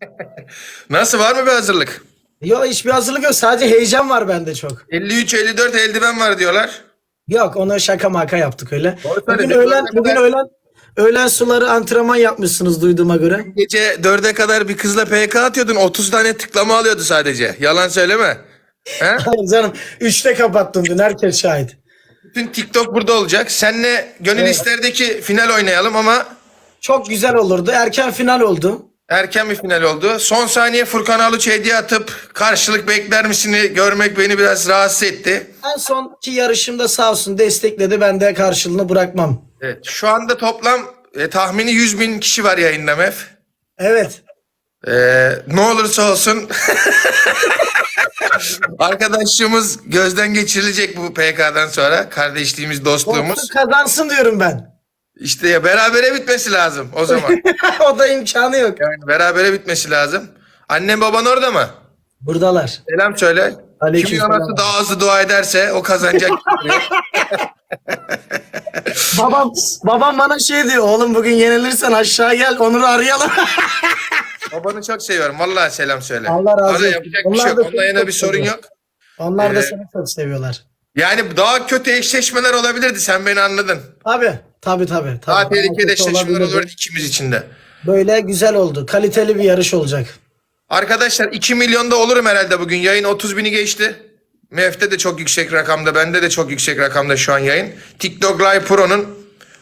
Nasıl var mı bir hazırlık? Yok hiçbir hazırlık yok. Sadece heyecan var bende çok. 53-54 eldiven var diyorlar. Yok onu şaka maka yaptık öyle. Doğru Bugün söyledin. öğlen, bugün öğlen, öğlen suları antrenman yapmışsınız duyduğuma göre. Gece 4'e kadar bir kızla PK atıyordun. 30 tane tıklama alıyordu sadece. Yalan söyleme. He? Hayır canım. Üçte kapattım dün herkes şahit. Bütün TikTok burada olacak. Senle gönül Evet. isterdeki final oynayalım ama Çok güzel olurdu. Erken final oldu. Erken bir final oldu. Son saniye Furkan Aluç hediye atıp karşılık bekler misini görmek beni biraz rahatsız etti. En sonki yarışımda sağ olsun destekledi. Ben de karşılığını bırakmam. Evet. Şu anda toplam e, tahmini 100 bin kişi var yayında Mef. Evet. Ee, ne olursa olsun arkadaşlığımız gözden geçirilecek bu PK'dan sonra. Kardeşliğimiz, dostluğumuz. Olsun kazansın diyorum ben. İşte ya berabere bitmesi lazım o zaman. o da imkanı yok. Yani berabere bitmesi lazım. Annem baban orada mı? Buradalar. Selam söyle. Aleyküm Kimin anası daha hızlı dua ederse o kazanacak. babam babam bana şey diyor. Oğlum bugün yenilirsen aşağı gel Onur'u arayalım. Babanı çok seviyorum. Vallahi selam söyle. Allah razı olsun. Yapacak bir Onlar şey yok. Onunla çok bir sorun seviyor. yok. Onlar da Ee, seni çok seviyorlar. Yani daha kötü eşleşmeler olabilirdi. Sen beni anladın. Tabii. Tabii tabii. Daha tabii. tehlikeli Kötü eşleşmeler olabilirdi. ikimiz için de. Böyle güzel oldu. Kaliteli bir yarış olacak. Arkadaşlar 2 milyonda olurum herhalde bugün. Yayın 30 bini geçti. MF'de de çok yüksek rakamda. Bende de çok yüksek rakamda şu an yayın. TikTok Live Pro'nun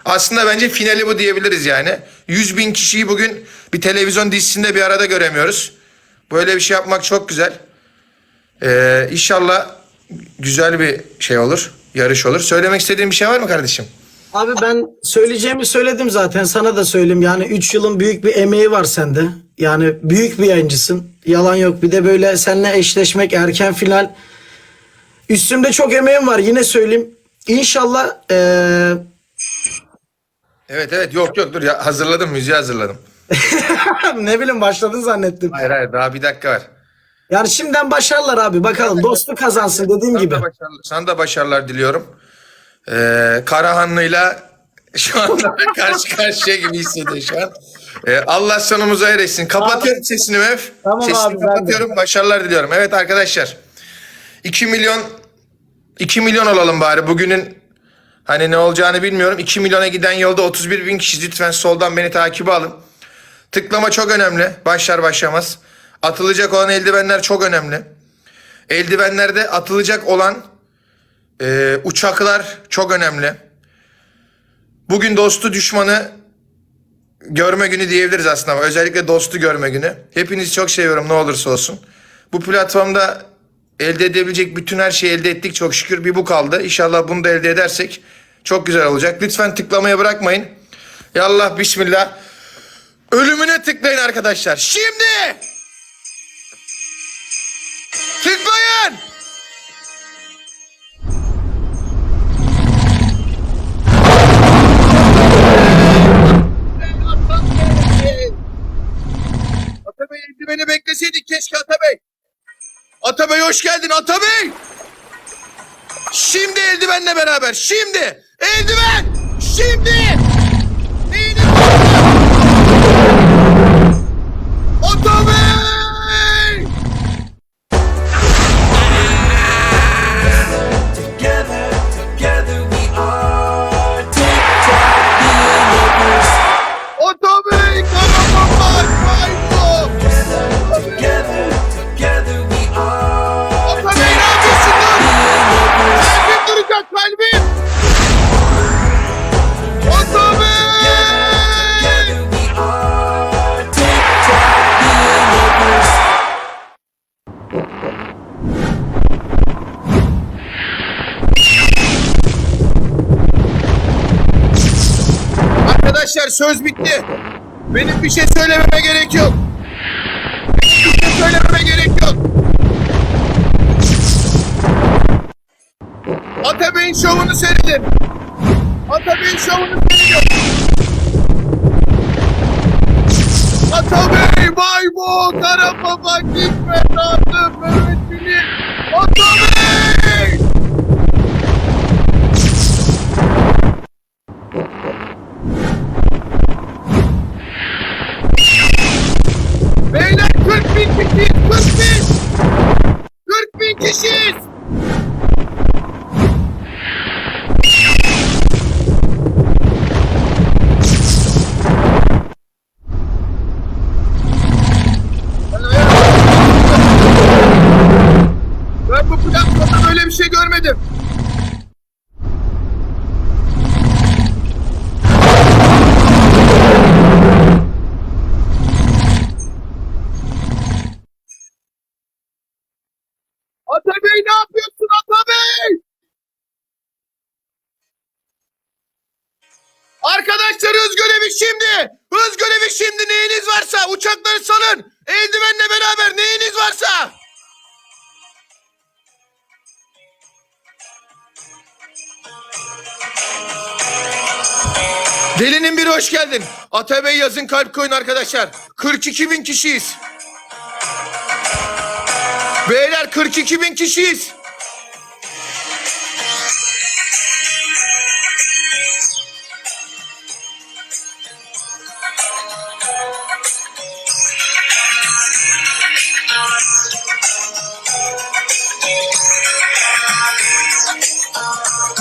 aslında bence finali bu diyebiliriz yani. 100 bin kişiyi bugün bir televizyon dizisinde bir arada göremiyoruz. Böyle bir şey yapmak çok güzel. Ee, inşallah güzel bir şey olur. Yarış olur. Söylemek istediğin bir şey var mı kardeşim? Abi ben söyleyeceğimi söyledim zaten. Sana da söyleyeyim. Yani 3 yılın büyük bir emeği var sende. Yani büyük bir yayıncısın. Yalan yok. Bir de böyle seninle eşleşmek erken final. Üstümde çok emeğim var. Yine söyleyeyim. İnşallah eee, Evet evet yok yok dur ya hazırladım müziği hazırladım. ne bileyim başladın zannettim. Hayır hayır daha bir dakika var. Yani şimdiden başarılar abi. Bakalım dostu kazansın dediğim Sana gibi. da başarılar, sana da başarılar diliyorum. Ee, Karahanlı'yla şu anda karşı karşıya gibi hissediyor şu an. Ee, Allah sonumuzu eretsin. Kapatıyorum sesini Mev. Tamam sesini abi, kapatıyorum. Başarılar diliyorum. Evet arkadaşlar. 2 milyon 2 milyon olalım bari. Bugünün hani ne olacağını bilmiyorum. 2 milyona giden yolda 31 bin kişi. Lütfen soldan beni takibe alın. Tıklama çok önemli. Başlar başlamaz. Atılacak olan eldivenler çok önemli. Eldivenlerde atılacak olan e, uçaklar çok önemli. Bugün dostu düşmanı görme günü diyebiliriz aslında özellikle dostu görme günü. Hepinizi çok seviyorum ne olursa olsun. Bu platformda elde edebilecek bütün her şeyi elde ettik çok şükür. Bir bu kaldı. İnşallah bunu da elde edersek çok güzel olacak. Lütfen tıklamaya bırakmayın. Yallah bismillah. Ölümüne tıklayın arkadaşlar. Şimdi! Tıklayın! Atabey eldiveni bekleseydik keşke Atabey. Atabey hoş geldin Atabey. Şimdi eldivenle beraber. Şimdi. Eldiven. Şimdi. Söz bitti. Benim bir şey söylememe gerek yok. Benim bir şey söylememe gerek yok. Atabey'in şovunu seyredin. Atabey'in şovunu seyredin. Atabey, Baybo, Kara Baba, Hikmet, Adım, Mehmet Bilir. Kişiyiz! 40 bin! 40 bin kişiyiz! Arkadaşlar hız görevi şimdi. Hız görevi şimdi neyiniz varsa uçakları salın. Eldivenle beraber neyiniz varsa. Delinin biri hoş geldin. Atabey yazın kalp koyun arkadaşlar. 42 bin kişiyiz. Beyler 42 bin kişiyiz.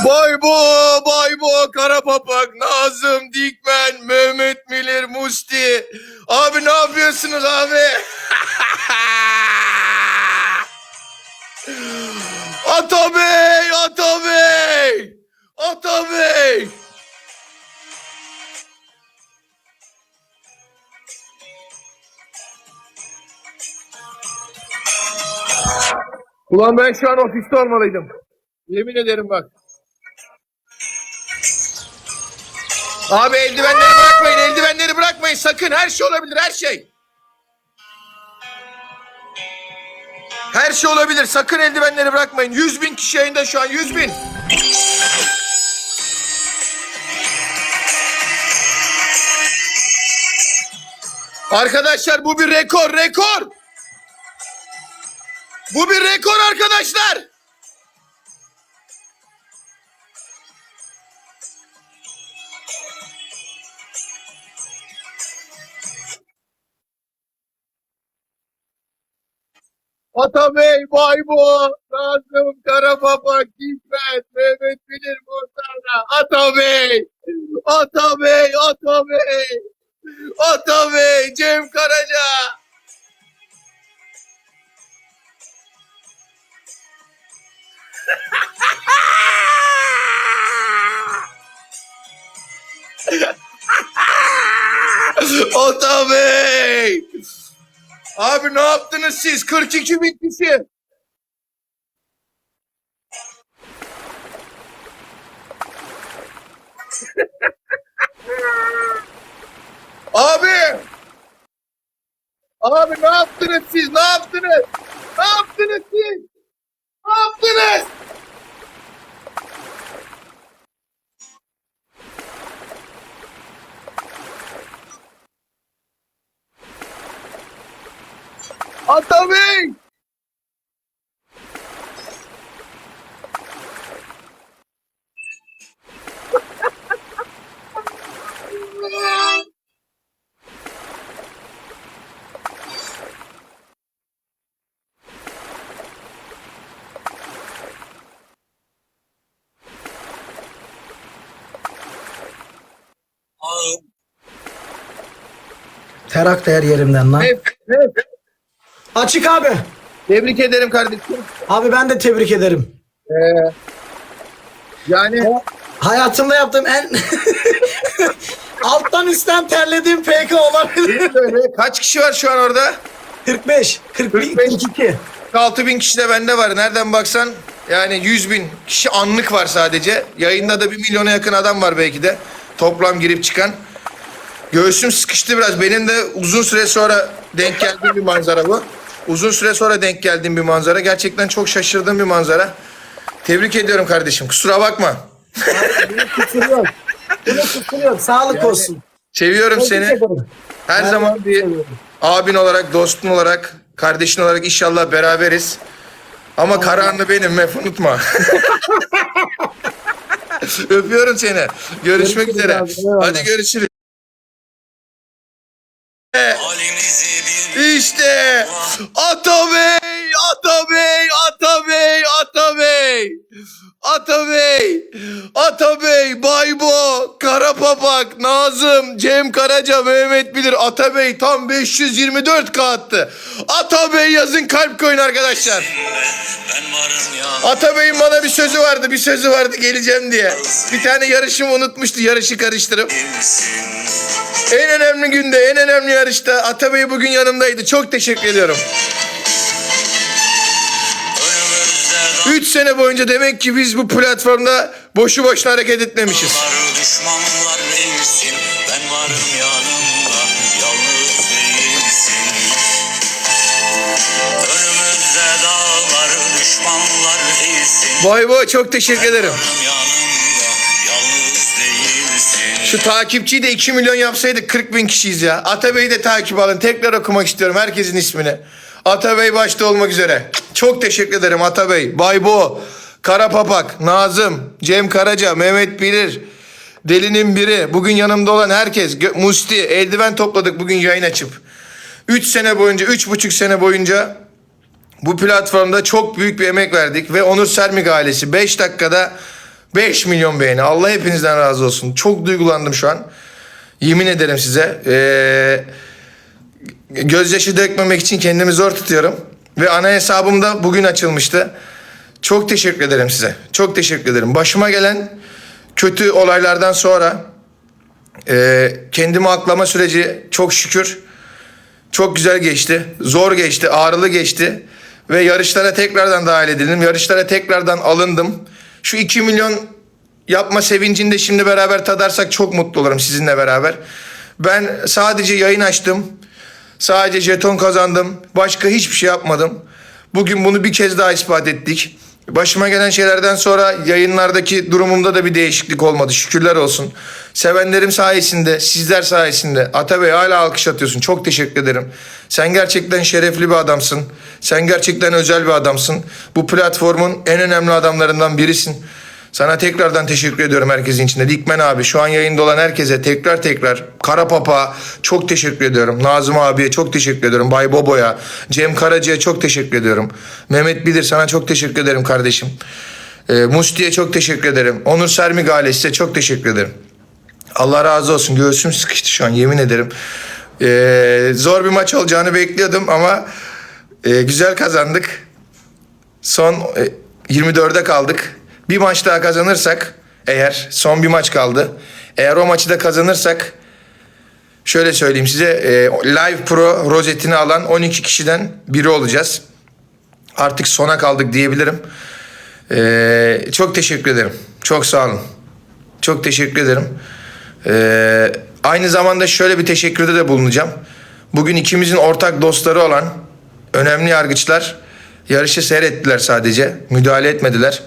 Boy bo, boy bo, Kara Papak, Nazım, Dikmen, Mehmet Milir, Musti. Abi ne yapıyorsunuz abi? Atabey, Atabey, Atabey. Ulan ben şu an ofiste olmalıydım. Yemin ederim bak. Abi eldivenleri bırakmayın, eldivenleri bırakmayın sakın. Her şey olabilir, her şey. Her şey olabilir. Sakın eldivenleri bırakmayın. 100 bin kişi yayında şu an. 100 bin. Arkadaşlar bu bir rekor. Rekor. Bu bir rekor arkadaşlar. Atabey, Baybo, Nazım, Karababa, Gitmez, Mehmet Bilir, Mursana, Atabey, Atabey, Atabey, Atabey, Cem Karaca. Atabey. Abi ne yaptınız siz? 42 bin kişi. Abi! Abi ne yaptınız siz? Ne yaptınız? Ne yaptınız siz? Ne yaptınız? Atabey! Terak da her yerimden lan. Evet, evet. Açık abi. Tebrik ederim kardeşim. Abi ben de tebrik ederim. Ee, yani Hayatımda yaptığım en alttan üstten terlediğim PK olabilir. kaç kişi var şu an orada? 45, 41, 45. 42. 6 bin kişi de bende var. Nereden baksan yani 100 bin kişi anlık var sadece. Yayında da bir milyona yakın adam var belki de. Toplam girip çıkan. Göğsüm sıkıştı biraz. Benim de uzun süre sonra denk geldiğim bir manzara bu. Uzun süre sonra denk geldiğim bir manzara. Gerçekten çok şaşırdığım bir manzara. Tebrik ediyorum kardeşim. Kusura bakma. Kusur yok. Kusur yok. Sağlık olsun. Seviyorum Tebrik seni. ederim. Her Ben zaman bir seviyorum. abin olarak, dostun olarak, kardeşin olarak inşallah beraberiz. Ama karanlı benim Mef unutma. Öpüyorum seni. Görüşmek Görüşürüz üzere. abi. Hadi görüşürüz. Halimizi İşte Atabey, Atabey, Atabey, Atabey. Atabey, Atabey, Baybo, Karapapak, Nazım, Cem Karaca, Mehmet Bilir, Atabey tam 524 k attı. Atabey yazın kalp koyun arkadaşlar. Atabey'in bana bir sözü vardı, bir sözü vardı geleceğim diye. Bir tane yarışımı unutmuştu, yarışı karıştırıp. En önemli günde, en önemli yarışta Atabey bugün yanımdaydı. Çok teşekkür ediyorum. 3 sene boyunca demek ki biz bu platformda boşu boşuna hareket etmemişiz. dağlar, düşmanlar bilsin. Ben varım yanında, yalnız değilsin. Önümüzde dağlar, düşmanlar değilsin. Vay vay çok teşekkür ederim. Varım yanında, yalnız değilsin. Şu takipçiyi de 2 milyon yapsaydık 40 bin kişiyiz ya. Atabey'i de takip alın. Tekrar okumak istiyorum herkesin ismini. Atabey başta olmak üzere. Çok teşekkür ederim Atabey. Baybo, Karapapak, Nazım, Cem Karaca, Mehmet Bilir, Delinin biri. Bugün yanımda olan herkes. Musti, eldiven topladık bugün yayın açıp. 3 sene boyunca, 3,5 sene boyunca bu platformda çok büyük bir emek verdik ve Onur Sermik ailesi 5 dakikada 5 milyon beğeni. Allah hepinizden razı olsun. Çok duygulandım şu an. Yemin ederim size. Ee, gözyaşı dökmemek için kendimi zor tutuyorum. Ve ana hesabım da bugün açılmıştı. Çok teşekkür ederim size. Çok teşekkür ederim. Başıma gelen kötü olaylardan sonra e, kendimi aklama süreci çok şükür çok güzel geçti. Zor geçti, ağrılı geçti. Ve yarışlara tekrardan dahil edildim. Yarışlara tekrardan alındım. Şu 2 milyon yapma sevincinde şimdi beraber tadarsak çok mutlu olurum sizinle beraber. Ben sadece yayın açtım. Sadece jeton kazandım. Başka hiçbir şey yapmadım. Bugün bunu bir kez daha ispat ettik. Başıma gelen şeylerden sonra yayınlardaki durumumda da bir değişiklik olmadı. Şükürler olsun. Sevenlerim sayesinde, sizler sayesinde. Atabey hala alkış atıyorsun. Çok teşekkür ederim. Sen gerçekten şerefli bir adamsın. Sen gerçekten özel bir adamsın. Bu platformun en önemli adamlarından birisin. Sana tekrardan teşekkür ediyorum herkesin içinde. Dikmen abi şu an yayında olan herkese tekrar tekrar Kara Papa çok teşekkür ediyorum. Nazım abiye çok teşekkür ediyorum. Bay Bobo'ya, Cem Karaca'ya çok teşekkür ediyorum. Mehmet Bilir sana çok teşekkür ederim kardeşim. Ee, Musti'ye çok teşekkür ederim. Onur Sermik ailesiye çok teşekkür ederim. Allah razı olsun. Göğsüm sıkıştı şu an yemin ederim. Ee, zor bir maç olacağını bekliyordum ama e, güzel kazandık. Son e, 24'e kaldık. Bir maç daha kazanırsak eğer son bir maç kaldı. Eğer o maçı da kazanırsak şöyle söyleyeyim size e, Live Pro rozetini alan 12 kişiden biri olacağız. Artık sona kaldık diyebilirim. E, çok teşekkür ederim. Çok sağ olun. Çok teşekkür ederim. E, aynı zamanda şöyle bir teşekkürde de bulunacağım. Bugün ikimizin ortak dostları olan önemli yargıçlar yarışı seyrettiler sadece. Müdahale etmediler.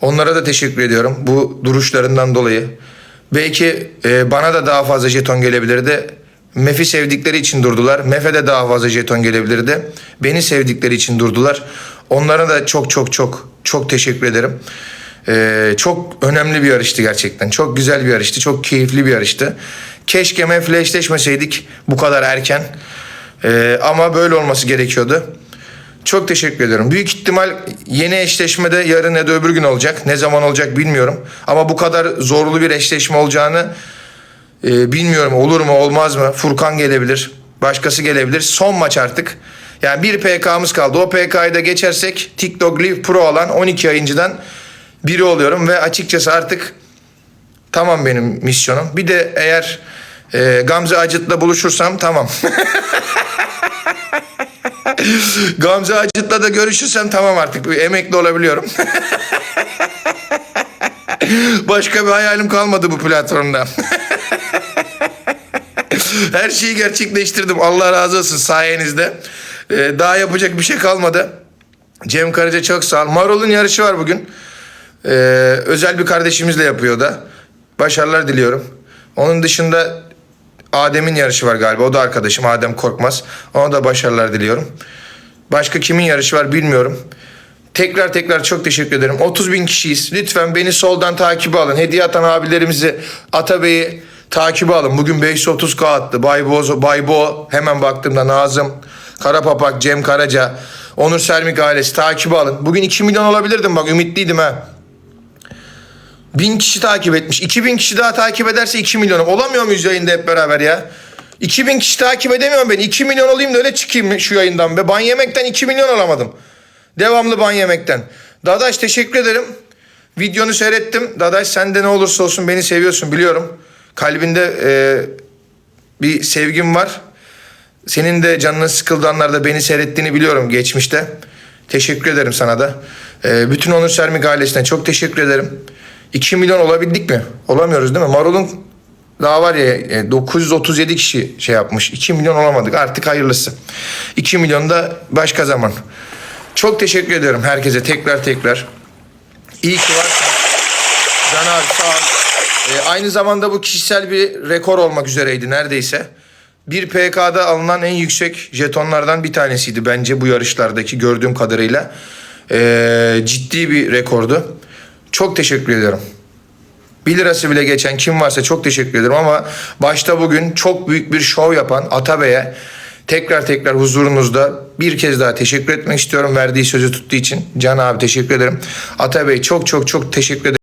Onlara da teşekkür ediyorum bu duruşlarından dolayı. Belki e, bana da daha fazla jeton gelebilirdi. Mef'i sevdikleri için durdular. Mef'e de daha fazla jeton gelebilirdi. Beni sevdikleri için durdular. Onlara da çok çok çok çok teşekkür ederim. E, çok önemli bir yarıştı gerçekten. Çok güzel bir yarıştı. Çok keyifli bir yarıştı. Keşke Mef'le eşleşmeseydik bu kadar erken. E, ama böyle olması gerekiyordu. Çok teşekkür ediyorum. Büyük ihtimal yeni eşleşmede yarın ya da öbür gün olacak. Ne zaman olacak bilmiyorum. Ama bu kadar zorlu bir eşleşme olacağını e, bilmiyorum. Olur mu olmaz mı? Furkan gelebilir. Başkası gelebilir. Son maç artık. Yani bir PK'mız kaldı. O PK'yı da geçersek TikTok Live Pro olan 12 yayıncıdan biri oluyorum. Ve açıkçası artık tamam benim misyonum. Bir de eğer e, Gamze Acıt'la buluşursam tamam. Gamze Acıt'la da görüşürsem tamam artık emekli olabiliyorum. Başka bir hayalim kalmadı bu platformda. Her şeyi gerçekleştirdim. Allah razı olsun sayenizde. Ee, daha yapacak bir şey kalmadı. Cem Karaca çok sağ ol. Marol'un yarışı var bugün. Ee, özel bir kardeşimizle yapıyor da. Başarılar diliyorum. Onun dışında Adem'in yarışı var galiba. O da arkadaşım Adem Korkmaz. Ona da başarılar diliyorum. Başka kimin yarışı var bilmiyorum. Tekrar tekrar çok teşekkür ederim. 30 bin kişiyiz. Lütfen beni soldan takibe alın. Hediye atan abilerimizi, Atabey'i Takibi alın. Bugün 530k attı. Bay Bozo, Bay Bo. Hemen baktığımda Nazım, Karapapak, Cem Karaca, Onur Sermik ailesi takibi alın. Bugün 2 milyon olabilirdim bak ümitliydim ha. 1000 kişi takip etmiş. 2000 kişi daha takip ederse 2 milyonum. Olamıyor muyuz yayında hep beraber ya? 2000 kişi takip edemiyorum ben. 2 milyon olayım da öyle çıkayım şu yayından be. Ban yemekten 2 milyon olamadım. Devamlı ban yemekten. Dadaş teşekkür ederim. Videonu seyrettim. Dadaş sen de ne olursa olsun beni seviyorsun biliyorum. Kalbinde e, bir sevgim var. Senin de canının sıkıldığı anlarda beni seyrettiğini biliyorum geçmişte. Teşekkür ederim sana da. Ee, bütün Onur Sermik ailesine çok teşekkür ederim. 2 milyon olabildik mi? Olamıyoruz değil mi? Marul'un daha var ya e, 937 kişi şey yapmış. 2 milyon olamadık. Artık hayırlısı. 2 milyon da başka zaman. Çok teşekkür ediyorum herkese tekrar tekrar. İyi ki varsın. Can abi sağ ol. Ee, aynı zamanda bu kişisel bir rekor olmak üzereydi neredeyse. Bir PK'da alınan en yüksek jetonlardan bir tanesiydi bence bu yarışlardaki gördüğüm kadarıyla. Ee, ciddi bir rekordu. Çok teşekkür ediyorum. 1 lirası bile geçen kim varsa çok teşekkür ederim ama başta bugün çok büyük bir şov yapan Atabey'e tekrar tekrar huzurunuzda bir kez daha teşekkür etmek istiyorum verdiği sözü tuttuğu için. Can abi teşekkür ederim. Atabey çok çok çok teşekkür ederim.